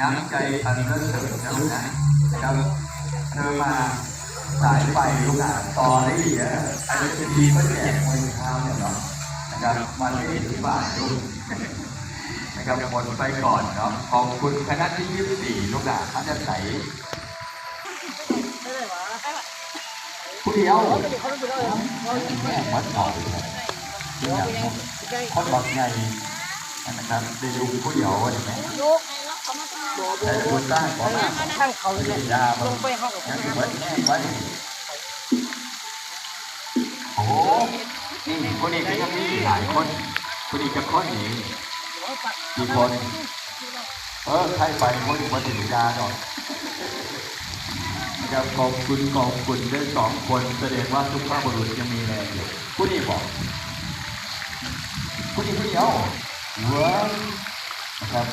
น้ำใจอันเลิศเสริมนะลูกนะครับเธอมาสายไฟลูกอะต่อได้ดีอะอันนี้เป็นทีก็แจกมวยเท้าเนี่ยเนาะนะครับมันไม่ถึงบ่ายลูกนะครับหมดไปก่อนเนาะขอบคุณคณะที่ยี่สิบสี่ลูกอะเขานจะใส่ผู้เดียวแม่วัดเก่าเนี่ยคนบอกไงนะครับได้ดูผู้เดียวว่าอย่างไร แต่คุณตั้งของข้างเขาเลยยาลงไปห้องกับยังไว้แน่ไว้โอ้โหนี่คนนี้ก็ยังมีหลายคนคนนี้จะคนนี้กี่คนเออใครไปคนนี้มาถึงยาหน่อยนะครับขอบคุณขอบคุณได้สองคน แสดงว่าทุกภาพบุรุษยังมีแรงอยู่ผู้นี้บอกผู้นี้ผู้เดียวเวิร์นะครับ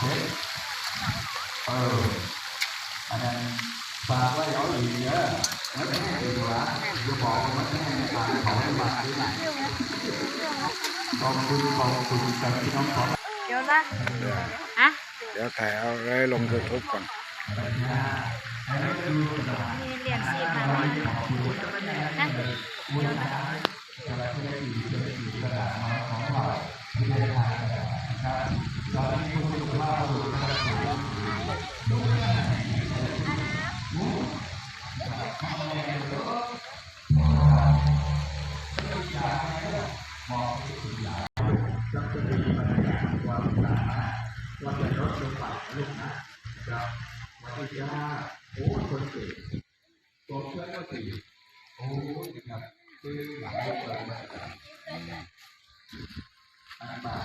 เฮ้ยเอออันนั้นฝากไว้เอาอีกเยอะแล้วแม่ดีกว่าจะบอกว่าแม่ฝากเขาให้มาที่ไหนขอบคุณขอบคุณกับพี่น้องของเดี๋ยวนะฮะเดี๋ยวถ่ายเอาไว้ลงยูทูบก่อนมีเหรียญสี่พันนะเดี๋ยวนะ ลงปากลูกนะครับวันที่ห้าโอ้คนเก่งตัวเชื่อก็สี่โอ้นะครับคือหลังเลิกเรียนมาอันบา